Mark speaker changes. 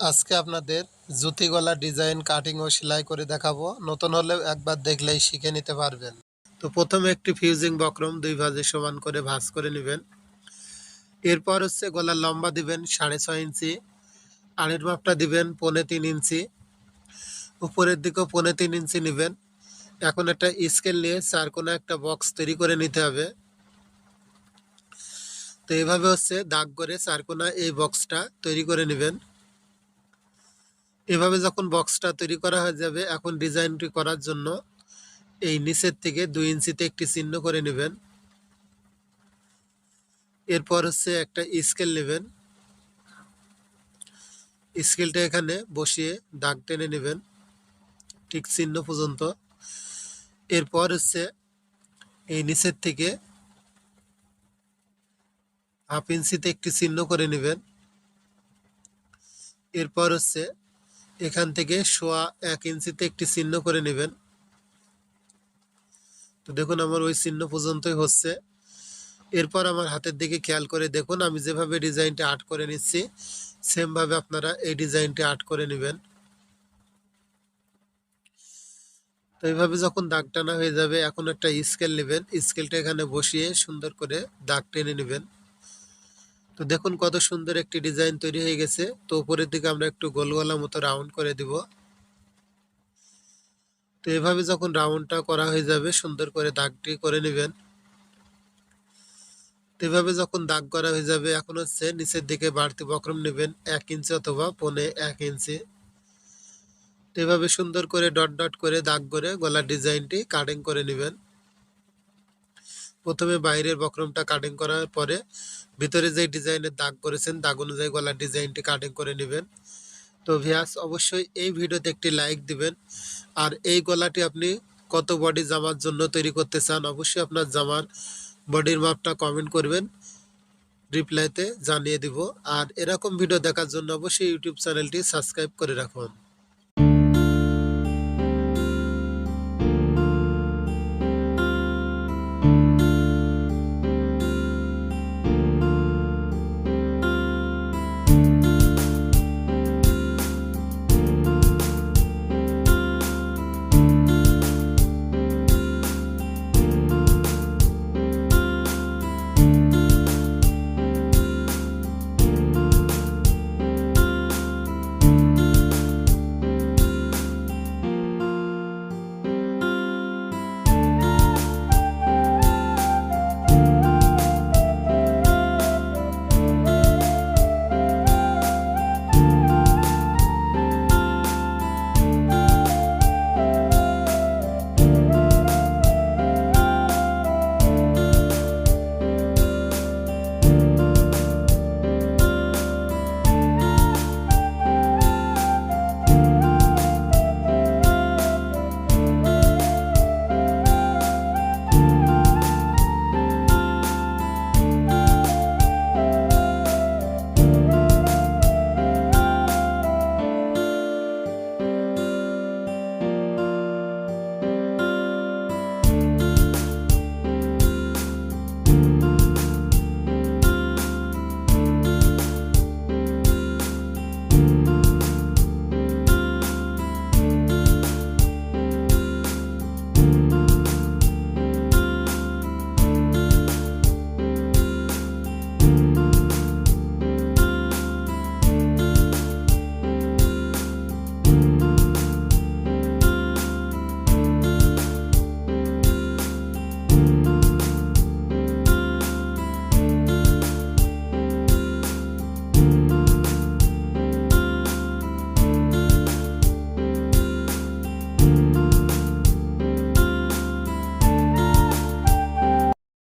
Speaker 1: আজকে আপনাদের জুতি গলা ডিজাইন কাটিং ও সেলাই করে দেখাবো। নতুন হলেও একবার দেখলেই শিখে নিতে পারবেন। তো প্রথমে একটি ফিউজিং বক্রম দুই ভাজে সমান করে ভাঁজ করে নেবেন। এরপর হচ্ছে গলার লম্বা দিবেন সাড়ে ছয় ইঞ্চি, আড়ের মাপটা দিবেন পৌনে তিন ইঞ্চি, উপরের দিকেও পৌনে তিন ইঞ্চি নেবেন। এখন একটা স্কেল নিয়ে চার কোনো একটা বক্স তৈরি করে নিতে হবে। তো এইভাবে হচ্ছে দাগ করে চারকোনা এই বক্সটা তৈরি করে নেবেন। এভাবে যখন বক্সটা তৈরি করা হয়ে যাবে, এখন ডিজাইনটি করার জন্য এই নিচের থেকে দুই ইঞ্চিতে একটি চিহ্ন করে নেবেন। এরপর হচ্ছে একটা স্কেল নেবেন। স্কেলটা এখানে বসিয়ে দাগ টেনে নেবেন, ঠিক চিহ্ন পর্যন্ত। এরপর হচ্ছে এই নিচের থেকে হাফ ইঞ্চিতে একটি চিহ্ন করে নেবেন। এরপর হচ্ছে এখান থেকে সোয়া এক ইঞ্চিতে একটি চিহ্ন করে নেবেন। তো দেখুন আমার ওই চিহ্ন পর্যন্তই হচ্ছে। এরপর আমার হাতের দিকে খেয়াল করে দেখুন, আমি যেভাবে ডিজাইনটা আর্ট করে নিচ্ছি, সেমভাবে আপনারা এই ডিজাইনটি আর্ট করে নেবেন। তো এইভাবে যখন দাগ টানা হয়ে যাবে, এখন একটা স্কেল নেবেন। স্কেলটা এখানে বসিয়ে সুন্দর করে দাগ টেনে নেবেন। তো দেখুন কত সুন্দর একটি ডিজাইন তৈরি হয়ে গেছে। তো উপরের দিকে আমরা একটু গোল গলা মতো রাউন্ড করে দিব। তো এভাবে যখন রাউন্ডটা করা হয়ে যাবে, সুন্দর করে দাগটি করে নেবেন। তো এভাবে যখন দাগ করা হয়ে যাবে, এখন হচ্ছে নিচের দিকে বাড়তি বক্রম নেবেন, এক ইঞ্চি অথবা পনে এক ইঞ্চি। তো এভাবে সুন্দর করে ডট ডট করে দাগ করে গলার ডিজাইনটি কাটিং করে নেবেন। প্রথমে বাইরের বক্রমটা কাটিং করার পরে ভিতরে যে ডিজাইনের দাগ করেছেন, দাগ অনুযায়ী গলার ডিজাইনটি কাটিং করে নেবেন। তো ভিয়াস, অবশ্যই এই ভিডিওতে একটি লাইক দিবেন। আর এই গলাটি আপনি কত বডি জামার জন্য তৈরি করতে চান, অবশ্যই আপনার জামার বডির মাপটা কমেন্ট করবেন। রিপ্লাইতে জানিয়ে দিব। আর এরকম ভিডিও দেখার জন্য অবশ্যই ইউটিউব চ্যানেলটি সাবস্ক্রাইব করে রাখুন।